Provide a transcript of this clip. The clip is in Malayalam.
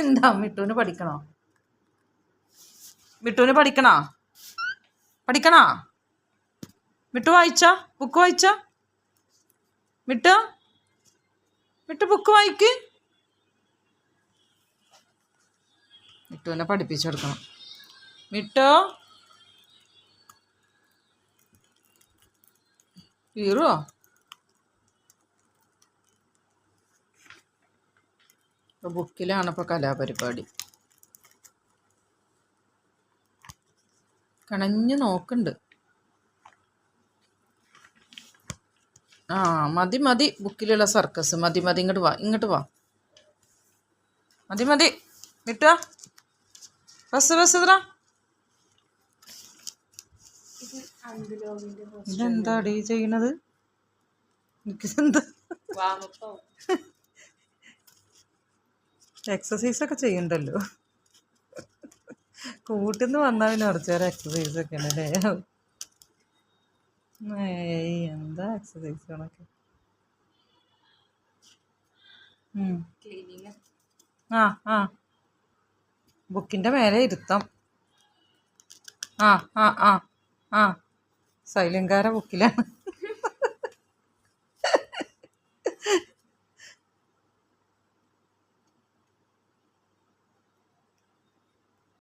എന്താ മിട്ടുവിന് പഠിക്കണോ? മിട്ടുവിന് പഠിക്കണോ? പഠിക്കണോ? മിട്ടു വായിച്ച? ബുക്ക് വായിച്ച? മിട്ടു? മിട്ടു ബുക്ക് വായിക്ക്? മിട്ടുവിനെ പഠിപ്പിച്ചെടുക്കണം. മിട്ടു? കീറുവോ ഇപ്പോൾ ബുക്കിലാണ് ഇപ്പോൾ കലാപരിപാടി. കണഞ്ഞ് നോക്കുന്നുണ്ട് ആ മതി മതി ബുക്കിലുള്ള സർക്കസ്. മതി മതി ഇങ്ങോട്ട് വാ ഇങ്ങോട്ട് വാ. മതി മതി വിട്ടുവാ ബസ് ബസ് ഇത്ര ഇതെന്താടി ചെയ്യണത്? എനിക്കിതെന്താ? എക്സസൈസ് ഒക്കെ ചെയ്യണ്ടല്ലോ. കൂട്ടിന്ന് വന്നാൽ പിന്നെ കുറച്ച് നേരം എക്സസൈസ് ഒക്കെ ഉണ്ടല്ലേ ഏയ് എന്താ എക്സസൈസ് ഉം. ആ ആ. ബുക്കിന്റെ മേലെ ഇരുത്താം. ആ ആ ആ ആ. സൈലങ്കാര ബുക്കിലാണ്.